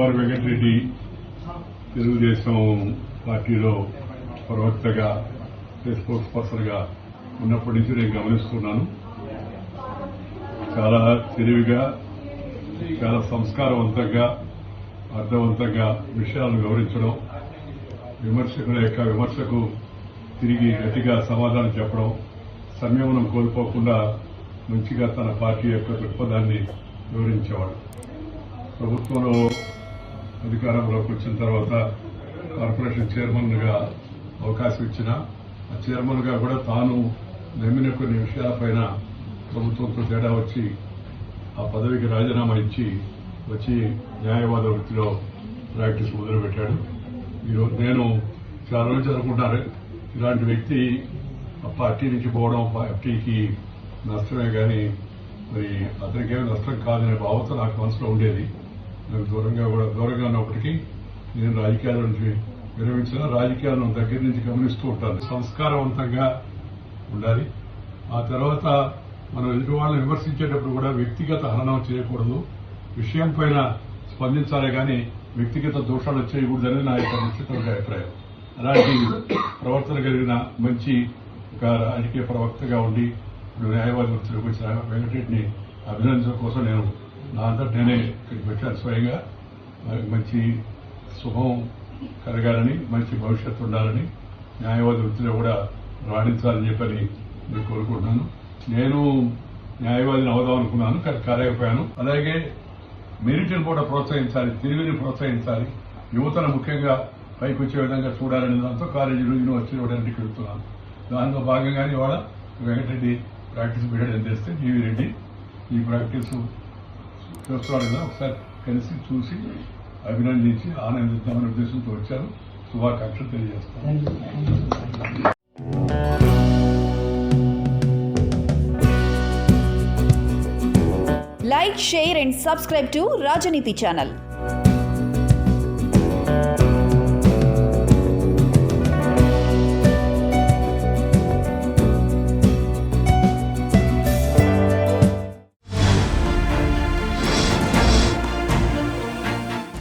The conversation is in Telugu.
కుమార్ వెంకటరెడ్డి తెలుగుదేశం పార్టీలో ప్రవక్తగా స్పోర్ట్స్ పర్సన్గా ఉన్నప్పటి నుంచి నేను గమనిస్తున్నాను. చాలా తెలివిగా చాలా సంస్కారవంతంగా అర్థవంతంగా విషయాలను వివరించడం విమర్శకుల యొక్క విమర్శకు తిరిగి గట్టిగా సమాధానం చెప్పడం సంయమనం కోల్పోకుండా మంచిగా తన పార్టీ యొక్క దృక్పథాన్ని వివరించేవాడు. ప్రభుత్వంలో అధికారంలోకి వచ్చిన తర్వాత కార్పొరేషన్ చైర్మన్గా అవకాశం ఇచ్చిన ఆ చైర్మన్గా కూడా తాను నమ్మిన కొన్ని విషయాలపైన ప్రభుత్వంతో తేడా వచ్చి ఆ పదవికి రాజీనామా ఇచ్చి వచ్చి న్యాయవాద వృత్తిలో ప్రాక్టీస్ మొదలుపెట్టాడు. ఈరోజు నేను చాలా రోజులు అనుకుంటారు ఇలాంటి వ్యక్తి ఆ పార్టీ నుంచి పోవడం పార్టీకి నష్టమే కానీ మరి అతనికేమీ నష్టం కాదనే భావత నాకు మనసులో ఉండేది. దూరంగా కూడా దూరంగా ఉన్నప్పటికీ నేను రాజకీయాల నుంచి విరమించిన రాజకీయాలను దగ్గర నుంచి గమనిస్తూ ఉంటాను. సంస్కారవంతంగా ఉండాలి. ఆ తర్వాత మనం ఎదుటి వాళ్ళని విమర్శించేటప్పుడు కూడా వ్యక్తిగత హరణం చేయకూడదు. విషయం పైన స్పందించాలే కానీ వ్యక్తిగత దోషాలు చేయకూడదని నా యొక్క నిశ్చితమైన అభిప్రాయం. అలాంటి ప్రవర్తన కలిగిన మంచి ఒక రాజకీయ ప్రవక్తగా ఉండి ఇప్పుడు న్యాయవాది వృత్తిలోకి వచ్చిన వెంకటరెడ్డిని అభినందించడం కోసం నేను నా అంతటి నేనే ఇక్కడికి వచ్చాను స్వయంగా. నాకు మంచి శుభం కలగాలని మంచి భవిష్యత్తు ఉండాలని న్యాయవాది వృత్తిలో కూడా రాణించాలని చెప్పని నేను కోరుకుంటున్నాను. నేను న్యాయవాదిని అవుదాం అనుకున్నాను కానీ కాలేకపోయాను. అలాగే మెరిట్ని కూడా ప్రోత్సహించాలి తెలివిని ప్రోత్సహించాలి. యువతను ముఖ్యంగా పైకి వచ్చే విధంగా చూడాలనే దాంతో కాలేజీలు యూనివర్సిటీలు అన్నింటికి వెళ్తున్నాను. దానిలో భాగంగానే ఇవాళ వెంకటరెడ్డి ప్రాక్టీస్ పీరియడ్ అని తెస్తే జీవి రెడ్డి ఈ ప్రాక్టీసు చూస్తున్నాడు ఒకసారి కలిసి చూసి అభినందించి ఆనందిద్దామనే ఉద్దేశంతో వచ్చారు శుభాకాంక్షలు తెలియజేస్తాను. Like share and subscribe to Rajaniti channel